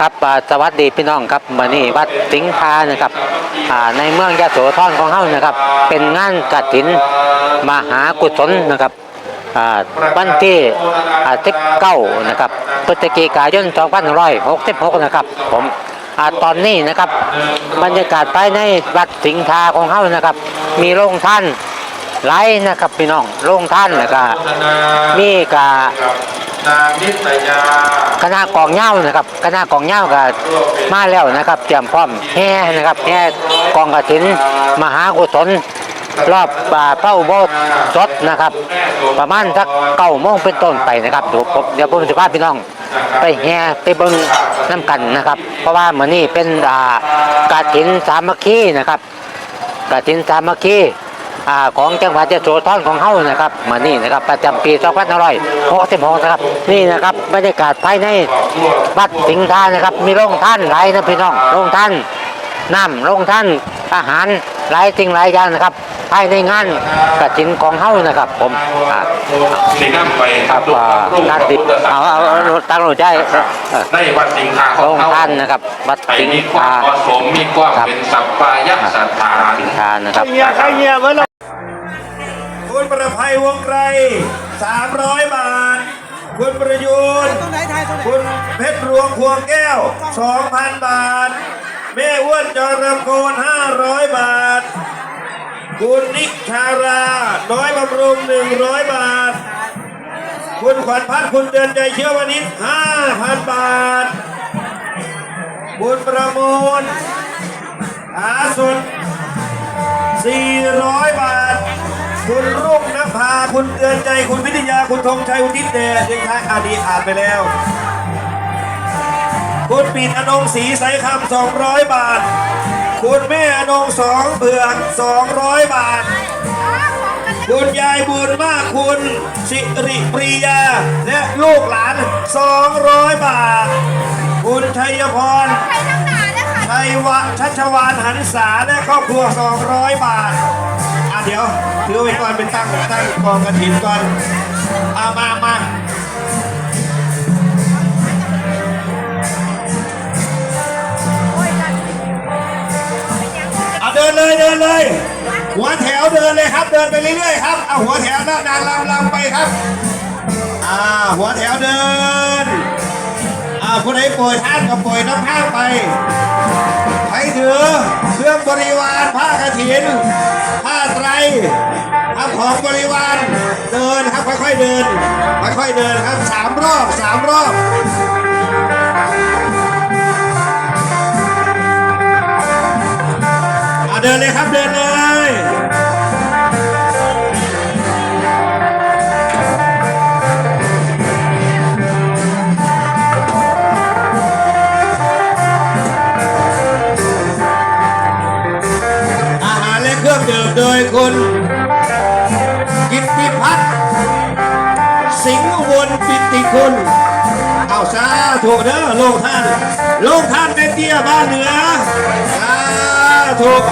ครับสวัสดีพี่น้องครับมานี่วัดสิงคานะครับในเมืองยะโสธรของเฮานะครับ เป็นงานกฐินมหากุศลนะครับวันที่อ่า19นะครับพฤศจิกายน2566นะครับ ผมอตอนนี้นะครับบรรยากาศภายในวัดสิงคาของเฮานะครับ มีโรงท่านหลนะครับพี่น้องโรงท่านแล้วก็มีกา นางนิตยาคณะกองเหย้านะครับคณะกองเหย้าก็มาแล้วนะครับเตรียมพร้อมแห่นะครับแห่กองกฐินมหากุศลรอบป่าเป้าโบสถ์สดนะครับ ประมาณสักเก้าโมงเป็นต้นไปนะครับเดี๋ยวผมเดี๋ยวผมจะพาพี่น้อง ไปแห่ไปเบิ้งน้ำกันนะครับ เพราะว่าเหมือนนี่เป็นอ่ากฐินสามัคคีนะครับกฐินสามัคคีอ่า ของจังหวัดยะโสธรของเฮานะครับมานี่นะครับประจำปี2566นะครับนี่นะครับบรรยากาศภายในวัดสิงห์ทานนะครับ มีโรงท่านหลายนะพี่น้องโรงท่านน้ำโรงท่านอาหารหลายสิ่งหลายอย่างนะครับภายในงานกฐินของเฮานะครับผมอ่าในน้ำไปครับอ่ารูปท่านพระติพุทธเอาเอาเอาเอาตั้งโรงใจเออในวัดสิงคาขโรองงเขาท่านนะครับวัดไอ้สิงมีความคาเหมาะสมมีความครับเป็นสัป ปายะสถานสิงคานะครับเงียใครเงียเมื่อคุณประภัยวงไกร300บาท คุณประยุนคุณเพชรรวงพวงแก้ว2,000บาท แม่อ้วนจอรำโกน500บาท คุณนิชาราน้อยบำรุง100บาท คุณขวัญพัฒน์คุณเตือนใจเชื่อวนิช5,000บาท คุณประมูล อาสุด 400 บาท คุณรุ่งนภา คุณเตือนใจ คุณวิทยา คุณธงชัย คุณทิพย์เดชยังท้ายอาดีอ่านไปแล้ว คุณปิดอนงศรีใสคำ200 บาท คุณแม่อนงสองเผือก 200 บาท คุณยายบุญมากคุณ สิริปรียา และลูกหลาน 200 บาท คุณชัยพร ชัยวะชัชวานหันษาและครอบครัว 200 บาท อะเดี๋ยวถือไว้ก่อนเป็นตั้งตั้งกองกระถินก่อนอามามาเอาเดินเลยเดินเลย หัวแถวเดินเลยครับ เดินไปเรื่อยๆครับเอาหัวแถวหน้านางลำลำไปครับ อ่าหัวแถวเดิน อ่าผู้ใดป่วยท่านก็ป่วยน้ำข้างไปให้ถือเครื่องบริวารผ้ากฐินผ้าไตรทำของบริวารเดินครับค่อยๆเดินค่อยๆเดินครับสามรอบสามรอบเดินเลยครับเดินเลย โดยคุณกิตติพัฒน์สิงห์วนปิติคุณเอาซาถูกเด้อโลกท่านโลกท่านเป็นเตี้ยบ้านเหนือซาถูก